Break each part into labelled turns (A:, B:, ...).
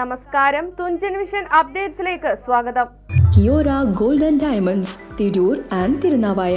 A: നമസ്കാരം. തുഞ്ചൻ വിഷൻ അപ്ഡേറ്റ്സിലേക്ക് സ്വാഗതം.
B: Kiora golden diamonds Tirur and Thirunavaya.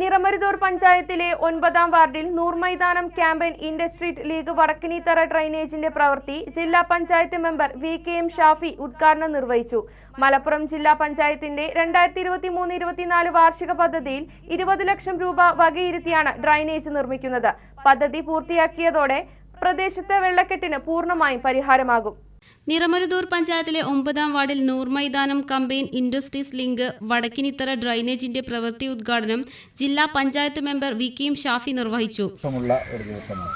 A: Niramaruthur പഞ്ചായത്തിലെ ഒൻപതാം വാർഡിൽ നൂർമൈതാനം ക്യാമ്പയിൻ ഇൻഡസ്ട്രീറ്റ് ലീഗ് വടക്കിനിത്തറ ഡ്രൈനേജിന്റെ പ്രവൃത്തി ജില്ലാ panchayat member V K M Shafi ഉദ്ഘാടനം നിർവഹിച്ചു. മലപ്പുറം ജില്ലാ പഞ്ചായത്തിന്റെ രണ്ടായിരത്തി ഇരുപത്തി മൂന്ന് ഇരുപത്തിനാല് വാർഷിക പദ്ധതിയിൽ ഇരുപത് ലക്ഷം രൂപ വകയിരുത്തിയാണ് ഡ്രൈനേജ് നിർമ്മിക്കുന്നത്. പദ്ധതി പൂർത്തിയാക്കിയതോടെ പ്രദേശത്തെ വെള്ളക്കെട്ടിന് പൂർണമായും പരിഹാരമാകും.
C: നിറമരുതൂർ പഞ്ചായത്തിലെ ഒമ്പതാം വാർഡിൽ Noor Maidanam combine industries link Vadakkinithara ഡ്രൈനേജിന്റെ പ്രവൃത്തി ഉദ്ഘാടനം ജില്ലാ panchayat member V K Shafi നിർവഹിച്ചു.
D: ഒരു ദിവസമാണ്.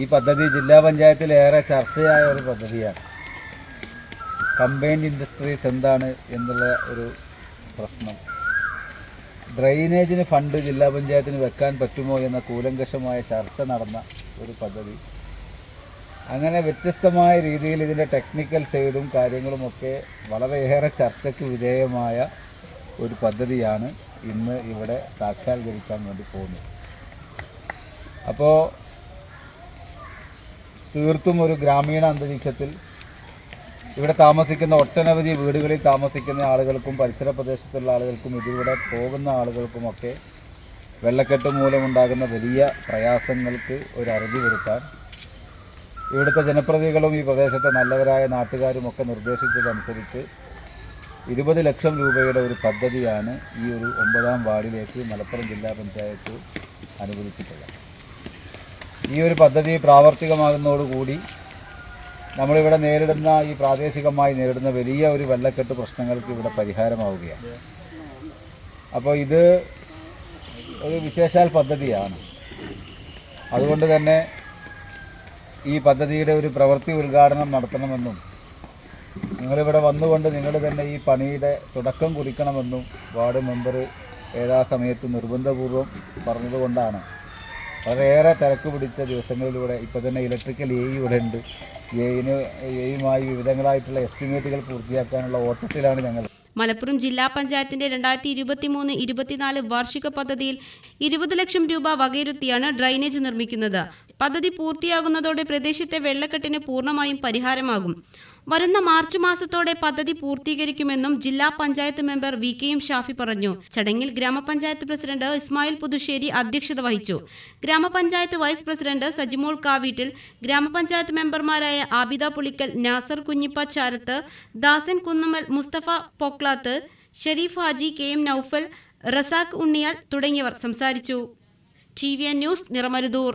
D: ഈ പദ്ധതി ജില്ലാ പഞ്ചായത്തിൽ ഏറെ ചർച്ചയായ ഒരു പദ്ധതിയാണ്. കമ്പയിൻ ഇൻഡസ്ട്രീസ് എന്താണ് എന്നുള്ള ഒരു പ്രശ്നം. ഡ്രൈനേജിന് ഫണ്ട് ജില്ലാ പഞ്ചായത്തിന് വെക്കാൻ പറ്റുമോ എന്ന കൂലങ്കഷമായ ചർച്ച നടന്ന ഒരു പദ്ധതി. അങ്ങനെ വ്യത്യസ്തമായ രീതിയിൽ ഇതിന്റെ ടെക്നിക്കൽ സൈഡും കാര്യങ്ങളുമൊക്കെ വളരെയേറെ ചർച്ചയ്ക്ക് വിധേയമായ ഒരു പദ്ധതിയാണ് ഇന്ന് ഇവിടെ സാക്ഷാത്കരിക്കാൻ വേണ്ടി പോകുന്നത്. അപ്പോൾ തീർത്തും ഒരു ഗ്രാമീണ അന്തരീക്ഷത്തിൽ ഇവിടെ താമസിക്കുന്ന ഒട്ടനവധി വീടുകളിൽ താമസിക്കുന്ന ആളുകൾക്കും പരിസര പ്രദേശത്തുള്ള ആളുകൾക്കും ഇതിലൂടെ പോകുന്ന ആളുകൾക്കുമൊക്കെ വെള്ളക്കെട്ട് മൂലമുണ്ടാകുന്ന വലിയ പ്രയാസങ്ങൾക്ക് ഒരു അറുതി വരുത്താൻ ഇവിടുത്തെ ജനപ്രതികളും ഈ പ്രദേശത്തെ നല്ലവരായ നാട്ടുകാരും ഒക്കെ നിർദ്ദേശിച്ചതനുസരിച്ച് ഇരുപത് ലക്ഷം രൂപയുടെ ഒരു പദ്ധതിയാണ് ഈ ഒരു ഒമ്പതാം വാർഡിലേക്ക് മലപ്പുറം ജില്ലാ പഞ്ചായത്ത് അനുവദിച്ചിട്ടുള്ളത്. ഈ ഒരു പദ്ധതി പ്രാവർത്തികമാകുന്നതോടുകൂടി നമ്മളിവിടെ നേരിടുന്ന ഈ പ്രാദേശികമായി നേരിടുന്ന വലിയ ഒരു വെള്ളക്കെട്ട് പ്രശ്നങ്ങൾക്ക് ഇവിടെ പരിഹാരമാവുകയാണ്. അപ്പോൾ ഇത് ഒരു വിശേഷാൽ പദ്ധതിയാണ്. അതുകൊണ്ട് തന്നെ ഈ പദ്ധതിയുടെ ഒരു പ്രവൃത്തി ഉദ്ഘാടനം നടത്തണമെന്നും നിങ്ങളിവിടെ വന്നുകൊണ്ട് നിങ്ങൾ തന്നെ ഈ പണിയുടെ തുടക്കം കുറിക്കണമെന്നും വാർഡ് മെമ്പർ ഏതാ സമയത്ത് നിർബന്ധപൂർവം പറഞ്ഞതുകൊണ്ടാണ്. വളരെയേറെ തിരക്ക് പിടിച്ച ദിവസങ്ങളിലൂടെ ഇപ്പോൾ തന്നെ ഇലക്ട്രിക്കൽ എ ഇവിടെ ഉണ്ട്. എയിന് എയുമായി വിവിധങ്ങളായിട്ടുള്ള എസ്റ്റിമേറ്റുകൾ പൂർത്തിയാക്കാനുള്ള ഓട്ടത്തിലാണ് ഞങ്ങൾ
C: മലപ്പുറം ജില്ലാ പഞ്ചായത്തിന്റെ രണ്ടായിരത്തി ഇരുപത്തി മൂന്ന് ഇരുപത്തിനാല് വാർഷിക പദ്ധതിയിൽ ഇരുപത് ലക്ഷം രൂപ വകയിരുത്തിയാണ് ഡ്രൈനേജ് നിർമ്മിക്കുന്നത്. പദ്ധതി പൂർത്തിയാകുന്നതോടെ പ്രദേശത്തെ വെള്ളക്കെട്ടിന് പൂർണമായും പരിഹാരമാകും. വരുന്ന മാർച്ച് മാസത്തോടെ പദ്ധതി പൂർത്തീകരിക്കുമെന്നും ജില്ലാ panchayat member V K M Shafi പറഞ്ഞു. ചടങ്ങിൽ ഗ്രാമപഞ്ചായത്ത് പ്രസിഡന്റ് ഇസ്മായിൽ പുതുശ്ശേരി അധ്യക്ഷത വഹിച്ചു. ഗ്രാമപഞ്ചായത്ത് വൈസ് പ്രസിഡന്റ് സജിമോൾ കാവീട്ടിൽ ഗ്രാമപഞ്ചായത്ത് മെമ്പർമാരായ ആബിദ പുളിക്കൽ നാസർ കുഞ്ഞിപ്പ ചാരത്ത് ദാസൻ കുന്നുമൽ മുസ്തഫ പൊക്ലാത്ത് ഷെരീഫ് ഹാജി കെ എം നൌഫൽ റസാഖ് ഉണ്ണിയാൽ തുടങ്ങിയവർ സംസാരിച്ചു. T V news Niramaruthur.